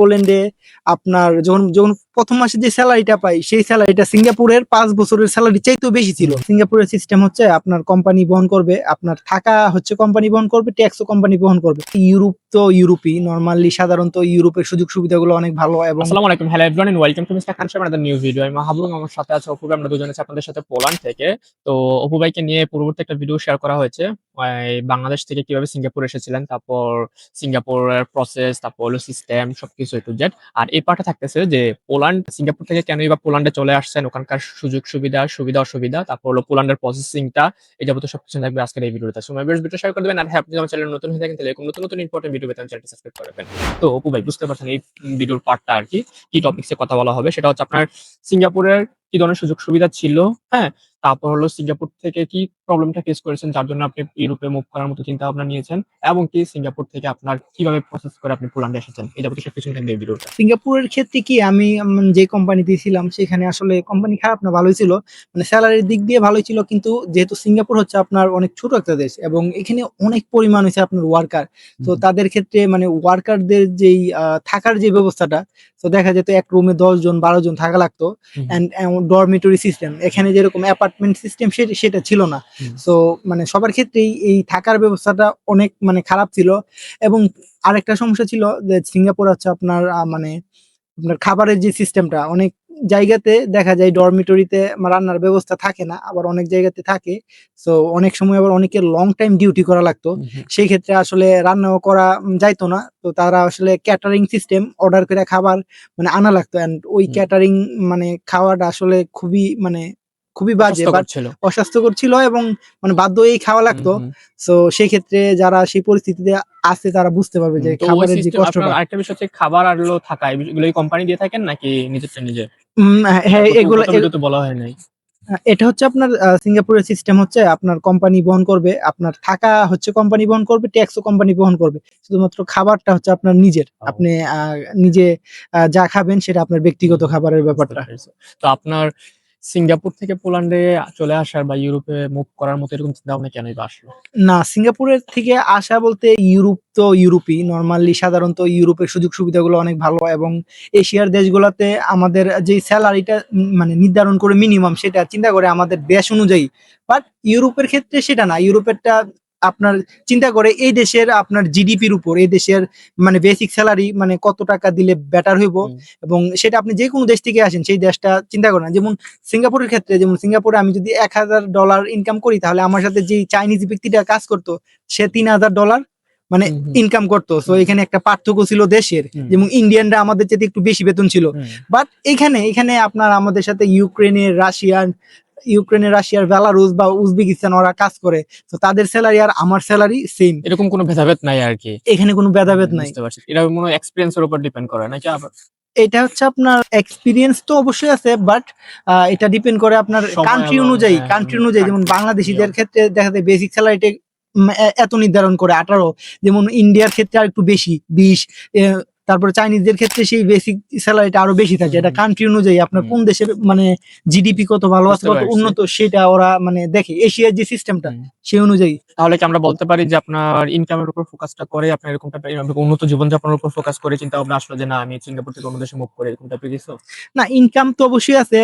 পোল্যান্ডে আপনার যখন যখন প্রথম মাসে যে স্যালারিটা পাই, সেই স্যালারিটা সিঙ্গাপুরের পাঁচ বছরের স্যালারি চাইতেও বেশি ছিল। সিঙ্গাপুরের সিস্টেম হচ্ছে আপনার কোম্পানি বহন করবে, আপনার থাকা হচ্ছে কোম্পানি বহন করবে ট্যাক্সও কোম্পানি বহন করবে। ইউরোপ তো ইউরোপই নর্মালি সাধারণত ইউরোপের সুযোগ সুবিধাগুলো অনেক ভালো এবং আসসালামু আলাইকুম। Hello everyone and welcome to mister Khan সাহেব আমাদের নিউ ভিডিও আমি মাহবুব আমার সাথে আছে অপু আমরা দুজনে আছি আপনাদের সাথে পোল্যান্ড থেকে। তো অপু ভাইকে নিয়ে পূর্ববর্তী একটা ভিডিও শেয়ার করা হয়েছে। এই বাংলাদেশ থেকে কীভাবে সিঙ্গাপুর এসেছিলেন, তারপর সিঙ্গাপুরের প্রসেস তারপর হলো সিস্টেম সবকিছু এ টু জেড আর এই পার্টে থাকতেছে যে পোল্যান্ড, সিঙ্গাপুর থেকে কেনই বা পোল্যান্ডে চলে আসছেন, ওখানকার সুযোগ সুবিধা সুবিধা অসুবিধা, তারপর হলো পোল্যান্ডের প্রসেসিংটা এই যাবতীয় সবকিছু থাকবে আজকের এই ভিডিওতে সো মাইবেস ভিডিও শেয়ার করে দেবেন। আর হ্যাঁ আপনি আমার চ্যানেল নতুন হয়ে থাকেন, তাহলে এরকম নতুন নতুন ইম্পর্টেন্ট পেতে চ্যানেলটি সাবস্ক্রাইব করে রাখবেন। তো অপু ভাই, বুঝতে পারছেন এই ভিডিওর পার্টটা আর কি কি টপিক্সে কথা বলা হবে, সেটা হচ্ছে আপনার সিঙ্গাপুরের কি ধরনের সুযোগ সুবিধা ছিল? হ্যাঁ তারপর হলো সিঙ্গাপুর থেকে কি প্রবলেমটা ফেস করেছেন? যার জন্য আপনি ইউরোপে মুভ করার মতো চিন্তা ভাবনা নিয়েছেন এবং কি সিঙ্গাপুর থেকে আপনার কীভাবে প্রসেস করে আপনি পোল্যান্ডে এসেছেন? এই যাবতীয় সবকিছু থাকবে এই ভিডিওটা সিঙ্গাপুরের ক্ষেত্রে কি আমি যে কোম্পানিতে ছিলাম সেখানে আসলে কোম্পানি খারাপ না ভালোই ছিল। মানে স্যালারির দিক দিয়ে ভালোই ছিল কিন্তু যেহেতু সিঙ্গাপুর হচ্ছে আপনার অনেক ছোট একটা দেশ এবং এখানে অনেক পরিমাণ হচ্ছে আপনার ওয়ার্কার তো তাদের ক্ষেত্রে মানে ওয়ার্কারদের যেই থাকার যে ব্যবস্থাটা তো দেখা যেত এক রুমে দশ জন বারো জন থাকা লাগতো। অ্যান্ড ডরমিটরি সিস্টেম এখানে যেরকম অ্যাপার্টমেন্ট সিস্টেম সেটা সেটা ছিল না। সো মানে সবার ক্ষেত্রেই এই থাকার ব্যবস্থাটা অনেক মানে খারাপ ছিল এবং আরেকটা সমস্যা ছিল যে সিঙ্গাপুর হচ্ছে আপনার মানে আপনার খাবারের যে সিস্টেমটা অনেক জায়গাতে দেখা যায় ডরমিটরিতে রান্নার ব্যবস্থা থাকে না আবার অনেক জায়গাতে থাকে। সো অনেক সময় আবার অনেকের লং টাইম ডিউটি করা লাগতো। সেই ক্ষেত্রে আসলে রান্নাও করা যাইতো না। তো তারা আসলে ক্যাটারিং সিস্টেম অর্ডার করে খাবার মানে আনা লাগতো অ্যান্ড ওই ক্যাটারিং মানে খাওয়াটা আসলে খুবই মানে খুবই বাজে অস্বাস্থ্যকর ছিল। এবং মানে বাধ্য এই খাওয়া লাগতো। তো সেই ক্ষেত্রে যারা সেই পরিস্থিতিতে আছে তারা বুঝতে পারবে যে খাবারের যে কষ্টটা। আরেকটা বিষয় হচ্ছে খাবার আর হলো থাকা এগুলো কোম্পানি দিয়ে থাকেন নাকি নিজেরটা নিজে? হ্যাঁ এগুলো বলা হয় নাই। এটা হচ্ছে আপনার সিঙ্গাপুরের সিস্টেম হচ্ছে আপনার কোম্পানি বহন করবে আপনার থাকা হচ্ছে কোম্পানি বহন করবে ট্যাক্সও কোম্পানি বহন করবে। শুধুমাত্র খাবারটা হচ্ছে আপনার নিজের। আপনি আহ, নিজে যা খাবেন সেটা আপনার ব্যক্তিগত খাবারের ব্যাপারটা। তো আপনার সিঙ্গাপুর থেকে পোল্যান্ডে চলে আসার বা ইউরোপে মুভ করার মতো এরকম চিন্তা ভাবনা কেনই বা আসলো? না, সিঙ্গাপুরের থেকে আসা বলতে ইউরোপ তো ইউরোপই। নর্মালি সাধারণত ইউরোপের সুযোগ সুবিধাগুলো অনেক ভালো এবং এশিয়ার দেশগুলোতে আমাদের যে স্যালারিটা মানে নির্ধারণ করে মিনিমাম সেটা চিন্তা করে আমাদের দেশ অনুযায়ী। বাট ইউরোপের ক্ষেত্রে সেটা না। ইউরোপেরটা আপনার চিন্তা করে এই দেশের আপনার জিডিপির উপর এই দেশের মানে বেসিক স্যালারি মানে কত টাকা দিলে বেটার হইব এবং সেটা আপনি যে কোনো দেশ থেকে আসেন সেই দেশটা চিন্তা করেন যেমন সিঙ্গাপুরের ক্ষেত্রে যেমন সিঙ্গাপুরে আমি যদি এক হাজার ডলার ইনকাম করি তাহলে আমার সাথে যে চাইনিজ ব্যক্তিটা কাজ করতো সে তিন হাজার ডলার মানে। ইনকাম করতো। তো এখানে একটা পার্থক্য ছিল দেশের। যেমন ইন্ডিয়ানরা আমাদের চেয়ে একটু বেশি বেতন ছিল। বাট এখানে এখানে আপনার আমাদের সাথে ইউক্রেনের রাশিয়ান ইউক্রেনের রাশিয়ার বেলারুস বা উজবেকিস্তান ওরা কাজ করে তো তাদের স্যালারি আর আমার স্যালারি সেম এরকম কোনো ভেদাভেদ নাই আর কি। এখানে কোনো ভেদাভেদ নাই। বুঝতে পারছি। এটা মনে হয় এক্সপিরিয়েন্সের উপর ডিপেন্ড করে নাকি আবার? এটা হচ্ছে আপনার এক্সপিরিয়েন্স তো অবশ্যই আছে বাট এটা ডিপেন্ড করে আপনার কান্ট্রি অনুযায়ী। হ্যাঁ, কান্ট্রি অনুযায়ী যেমন বাংলাদেশিদের ক্ষেত্রে দেখা যায় বেসিক স্যালারিটা এত নির্ধারণ করে আঠারো। যেমন ইন্ডিয়ার ক্ষেত্রে আর একটু বেশি বিশ তারপরে চাইনিজদের ক্ষেত্রে সেই বেসিক স্যালারিটা আরও বেশি থাকে। এটা কান্ট্রি অনুযায়ী আপনার কোন দেশের মানে জিডিপি কত ভালো আছে কত উন্নত সেটা ওরা মানে দেখে। এশিয়ার যে সিস্টেমটা সেই অনুযায়ী। তাহলে কি আমরা বলতে পারি যে আপনার ইনকামের উপর ফোকাসটা করে আপনার এরকম উন্নত জীবনযাপনের উপর ফোকাস করে চিন্তা ভাবনা আসলো যে না আমি সিঙ্গাপুর থেকে অন্য দেশে মুভ করে এরকম টাইপের কিছু না ইনকাম তো অবশ্যই আছে।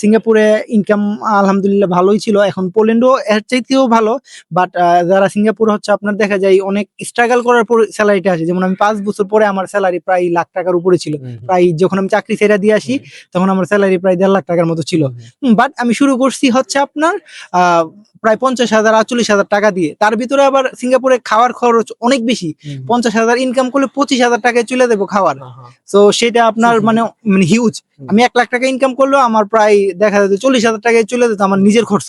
সিঙ্গাপুরে ইনকাম আলহামদুলিল্লাহ ভালোই ছিল। এখন পোল্যান্ডও এর চাইতেও ভালো। বাট যারা সিঙ্গাপুর হচ্ছে আপনার দেখা যায় অনেক স্ট্রাগল করার পর স্যালারিটা আসে। যেমন আমি পাঁচ বছর পরে আমার স্যালারি প্রায় লাখ টাকার উপরে ছিল। প্রায় যখন আমি চাকরি ছেড়ে দিয়ে আসি তখন আমার স্যালারি প্রায় দেড় লাখ টাকার মতো ছিল। বাট আমি শুরু করছি হচ্ছে আপনার আহ, প্রায় পঞ্চাশ হাজার আটচল্লিশ হাজার টাকা দিয়ে। তার ভিতরে আবার সিঙ্গাপুরে খাওয়ার খরচ অনেক বেশি। পঞ্চাশ হাজার ইনকাম করলে পঁচিশ হাজার টাকায় চলে দেবো খাওয়ার। তো সেটা আপনার মানে মানে হিউজ হুম। আমি এক লাখ টাকা ইনকাম করলেও আমার প্রায় দেখা যেত চল্লিশ হাজার টাকায় চলে যেত আমার নিজের খরচ।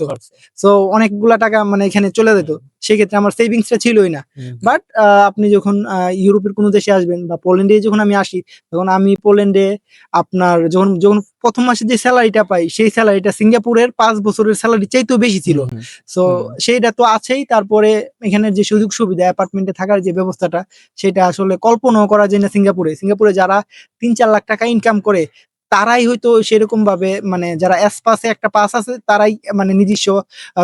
তো অনেকগুলা টাকা মানে এখানে চলে যেত। সেক্ষেত্রে আমার সেভিংসটা ছিলই না। বাট আপনি যখন ইউরোপের কোনো দেশে আসবেন বা পোল্যান্ডে যখন আমি আসি তখন আমি পোল্যান্ডে আপনার যখন যখন প্রথম মাসে যে স্যালারিটা পাই সেই স্যালারিটা সিঙ্গাপুরের পাঁচ বছরের স্যালারি চাইতেও বেশি ছিল। সো সেইটা তো আছেই। তারপরে এখানে যে সুযোগ সুবিধা অ্যাপার্টমেন্টে থাকার যে ব্যবস্থাটা সেটা আসলে কল্পনাও করা যায় না সিঙ্গাপুরে। সিঙ্গাপুরে যারা তিন চার লাখ টাকা ইনকাম করে তারাই হয়তো সেরকম ভাবে মানে যারা পাসে একটা পাস আছে তারাই মানে নিজস্ব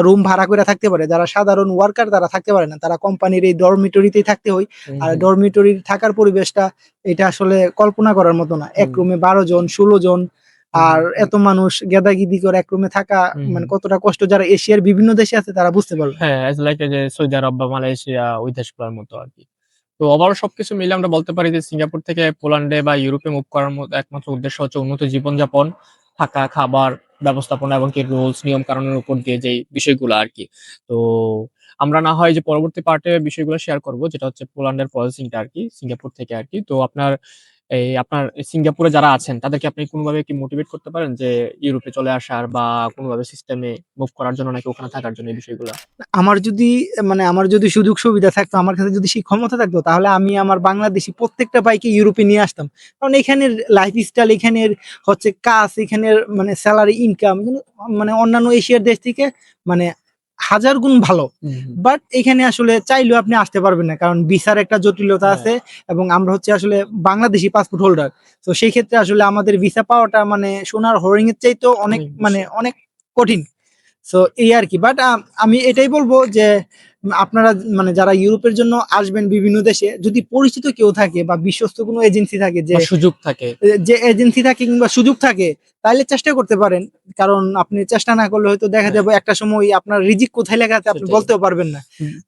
রুম ভাড়া করে থাকতে পারে। যারা সাধারণ ওয়ার্কার তারা থাকতে পারে না। তারা কোম্পানির এই ডরমিটরিতেই থাকতে হয়। আর। ডরমিটরির থাকার পরিবেশটা এটা আসলে কল্পনা করার মতো না। এক। রুমে বারো জন ষোলো জন আর এত মানুষ গেদাগিদি করে এক রুমে থাকা মানে কতটা কষ্ট যারা এশিয়ার বিভিন্ন দেশে আছে তারা বুঝতে পারবে। হ্যাঁ, like যে সৌদি আরব বা মালয়েশিয়া ওই দেশগুলোর মতো আরকি। তো ওভারঅল সবকিছু মিলে আমরা বলতে পারি যে সিঙ্গাপুর থেকে পোল্যান্ডে বা ইউরোপে মুভ করার মতো একমাত্র উদ্দেশ্য হচ্ছে উন্নত জীবনযাপন, থাকা, খাবার, ব্যবস্থাপনা এবং কি রুলস নিয়ম কারণের উপর দিয়ে যে বিষয়গুলো আর কি। তো আমরা না হয় যে পরবর্তী পার্টে বিষয়গুলো শেয়ার করব যেটা হচ্ছে পোল্যান্ডের প্রসেসিংটা আর কি সিঙ্গাপুর থেকে আর কি। তো আপনার এই আপনার সিঙ্গাপুরে যারা আছেন, তাদেরকে আপনি কোনভাবে কি মোটিভেট করতে পারেন যে ইউরোপে চলে আসার বা কোনোভাবে সিস্টেমে মুভ করার জন্য নাকি ওখানে থাকার জন্য এই বিষয়গুলা? আমার যদি মানে আমার যদি সুযোগ সুবিধা থাকতো, আমার কাছে যদি সেই ক্ষমতা থাকতো, তাহলে আমি আমার বাংলাদেশি প্রত্যেকটা বাইকে ইউরোপে নিয়ে আসতাম কারণ এখানের লাইফ স্টাইল এখানের হচ্ছে কাজ, এখানের মানে স্যালারি ইনকাম মানে অন্যান্য এশিয়ার দেশ থেকে মানে হাজার গুণ ভালো। বাট এখানে আসলে চাইলেও আপনি আসতে পারবেন না কারণ ভিসার একটা জটিলতা হ্যাঁ। আছে এবং আমরা হচ্ছে আসলে বাংলাদেশি পাসপোর্ট হোল্ডার তো সেই ক্ষেত্রে আসলে আমাদের ভিসা পাওয়াটা মানে সোনার হরিং এর চাইতেও অনেক মানে অনেক কঠিন। তো এই আর কি। বাট আমি এটাই বলব যে আপনারা মানে যারা ইউরোপের জন্য আসবেন বিভিন্ন দেশে যদি পরিচিত কেউ থাকে বা বিশ্বস্ত কোনো এজেন্সি থাকে যে সুযোগ থাকে। যে এজেন্সি থাকে কিংবা সুযোগ থাকে তাহলে চেষ্টা করতে পারেন। কারণ আপনি চেষ্টা না করলে হয়তো দেখা হ্যাঁ। যাবে একটা সময় আপনার রিজিক কোথায় লেখা আছে আপনি বলতেও পারবেন না।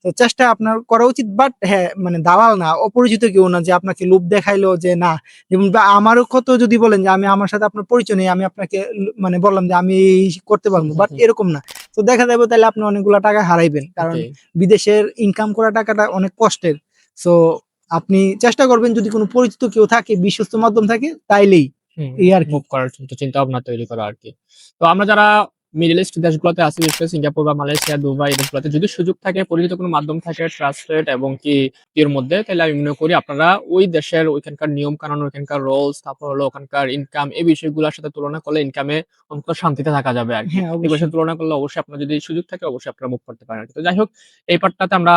তো চেষ্টা আপনার করা উচিত বাট হ্যাঁ মানে দালাল না অপরিচিত কেউ না যে আপনাকে লোভ দেখাইলো যে না। যেমন বা আমারও কত যদি বলেন যে আমি আমার সাথে আপনার পরিচয় নেই আমি আপনাকে মানে বললাম যে আমি করতে পারব বাট এরকম না। তো দেখা যাবে তাহলে আপনি অনেকগুলো টাকা হারাইবেন। কারণ বিদেশের ইনকাম করা টাকাটা অনেক কষ্টের। সো আপনি চেষ্টা করবেন যদি কোনো পরিচিত কেউ থাকে বিশ্বস্ত মাধ্যম থাকে তাইলেই এই আর কি। মুভ করার চিন্তা ভাবনা তৈরি করা আর কি। তো আমরা যারা মিডল ইস্ট দেশগুলোতে আছি বিশেষ করে সিঙ্গাপুর বা মালয়েশিয়া, দুবাই দেশগুলোতে। যদি সুযোগ থাকে, পরিচিত কোনো মাধ্যম থাকে ট্রাস্টেড এবং কি এর মধ্যে তাহলে আমি মনে করি আপনারা ওই দেশের ওইখানকার নিয়ম কানুন, ওইখানকার রুলস তারপর হলো ওখানকার ইনকাম এই বিষয়গুলোর সাথে তুলনা করলে ইনকামে অন্তত শান্তিতে থাকা যাবে আর কি। এই বিষয়ে তুলনা করলে অবশ্যই আপনার যদি সুযোগ থাকে অবশ্যই আপনারা মুভ করতে পারেন তো যাই হোক এই পার্টটাতে আমরা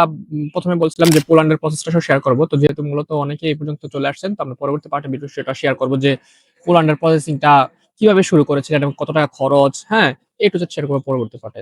প্রথমে বলছিলাম যে পোল্যান্ডের প্রসেসটা শেয়ার করব। তো যেহেতু মূলত অনেকেই এই পর্যন্ত চলে আসছেন তো আমরা পরবর্তী পার্টে বিষয়টা শেয়ার করব যে পোল্যান্ডের প্রসেসিংটা কীভাবে শুরু করেছিলেন এবং কত টাকা খরচ, হ্যাঁ? একটু হচ্ছে সেরকম পরবর্তী পার্টে।